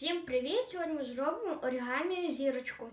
Всім привіт! Сьогодні ми зробимо оригамі зірочку.